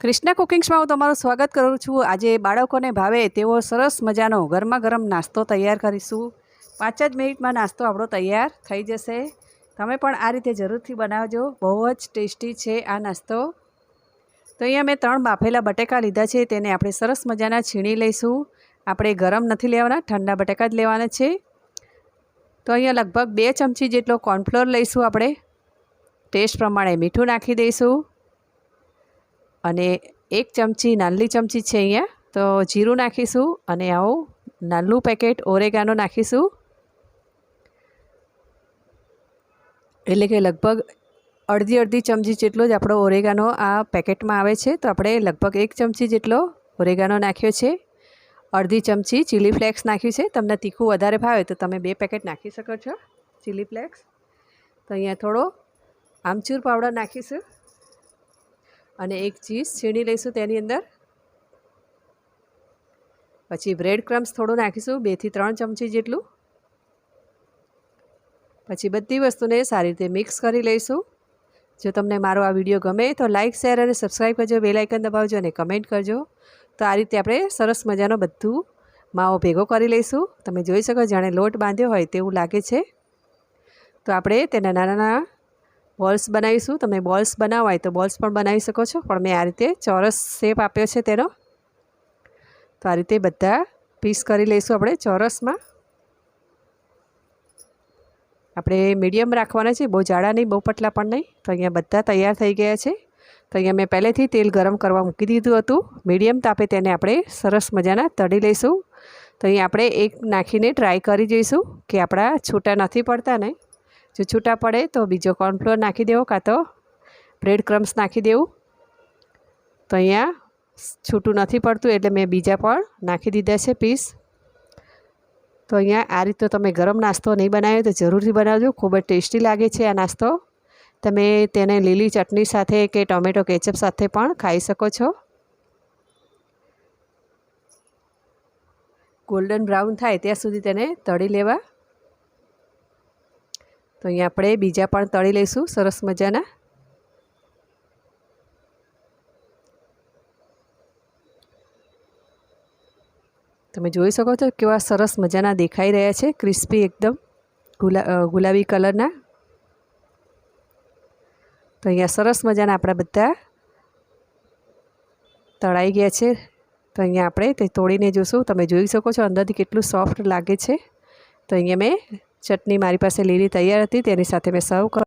કૃષ્ણા કુકિંગ્સમાં હું તમારું સ્વાગત કરું છું. આજે બાળકોને ભાવે તેવો સરસ મજાનો ગરમા ગરમ નાસ્તો તૈયાર કરીશું. પાંચ જ મિનિટમાં નાસ્તો આપણો તૈયાર થઈ જશે. તમે પણ આ રીતે જરૂરથી બનાવજો. બહુ જ ટેસ્ટી છે આ નાસ્તો. તો અહીંયા મેં ત્રણ બાફેલા બટેકા લીધા છે. તેને આપણે સરસ મજાના છીણી લઈશું. આપણે ગરમ નથી લેવાના, ઠંડા બટેકા જ લેવાના છે. તો અહીંયા લગભગ બે ચમચી જેટલો કોર્નફ્લોર લઈશું આપણે. ટેસ્ટ પ્રમાણે મીઠું નાખી દઈશું. અને એક ચમચી નાનલી ચમચી છે અહીંયા. તો જીરું નાખીશું અને આવું નાનું પેકેટ ઓરેગાનો નાખીશું. એટલે કે લગભગ અડધી અડધી ચમચી જેટલો જ આપણો ઓરેગાનો આ પેકેટમાં આવે છે. તો આપણે લગભગ એક ચમચી જેટલો ઓરેગાનો નાખ્યો છે. અડધી ચમચી ચીલી ફ્લેક્સ નાખ્યું છે. તમને તીખું વધારે ભાવે તો તમે બે પેકેટ નાખી શકો છો ચીલી ફ્લેક્સ. તો અહીંયા થોડો આમચૂર પાવડર નાખીશું. અને એક ચીઝ છીણી લઈશું તેની અંદર. પછી બ્રેડ ક્રમ્સ થોડું નાખીશું બેથી ત્રણ ચમચી જેટલું. પછી બધી વસ્તુને સારી રીતે મિક્સ કરી લઈશું. જો તમને મારો આ વીડિયો ગમે તો લાઇક શેર અને સબસ્ક્રાઈબ કરજો બેલાઇકન દબાવજો અને કમેન્ટ કરજો. તો આ રીતે આપણે સરસ મજાનો બધું માવો ભેગો કરી લઈશું. તમે જોઈ શકો જાણે લોટ બાંધ્યો હોય તેવું લાગે છે. તો આપણે તેના નાના નાના બોલ્સ બનાવીશું. તમે બોલ્સ બનાવવા હોય તો બોલ્સ પણ બનાવી શકો છો. પણ મેં આ રીતે ચોરસ શેપ આપ્યો છે તેનો. તો આ રીતે બધા પીસ કરી લઈશું આપણે ચોરસમાં. આપણે મીડિયમ રાખવાના છે. બહુ જાડા નહીં, બહુ પટલા પણ નહીં. તો અહીંયા બધા તૈયાર થઈ ગયા છે. તો અહીંયા મેં પહેલેથી તેલ ગરમ કરવા મૂકી દીધું હતું. મીડિયમ તાપે તેને આપણે સરસ મજાના તળી લઈશું. તો અહીં આપણે એક નાખીને ટ્રાય કરી જોઈશું કે આપણા છૂટા નથી પડતા ને જો છૂટા પડે તો બીજો કોર્નફ્લોર નાખી દેવો કાં તો બ્રેડ ક્રમ્સ નાખી દેવું. તો અહીંયા છૂટું નથી પડતું એટલે મેં બીજા પણ નાખી દીધા છે પીસ તો અહીંયા આ રીતે તમે ગરમ નાસ્તો નહીં બનાવ્યો તો જરૂરથી બનાવજો. ખૂબ જ ટેસ્ટી લાગે છે આ નાસ્તો. તમે તેને લીલી ચટણી સાથે કે ટોમેટો કેચઅપ સાથે પણ ખાઈ શકો છો. ગોલ્ડન બ્રાઉન થાય ત્યાં સુધી તેને તળી લેવા. તો અહીંયા આપણે બીજા પણ તળી લઈશું, સરસ મજાના. તમે જોઈ શકો છો કેવા સરસ મજાના દેખાઈ રહ્યા છે, ક્રિસ્પી એકદમ, ગુલા ગુલાબી કલરના. તો અહીંયા સરસ મજાના આપણા બધા તળાઈ ગયા છે. તો અહીંયા આપણે તે તોડીને જોશું. તમે જોઈ શકો છો અંદરથી કેટલું સોફ્ટ લાગે છે. તો અહીંયા મેં ચટણી મારી પાસે લીલી તૈયાર હતી તેની સાથે મેં સર્વ કર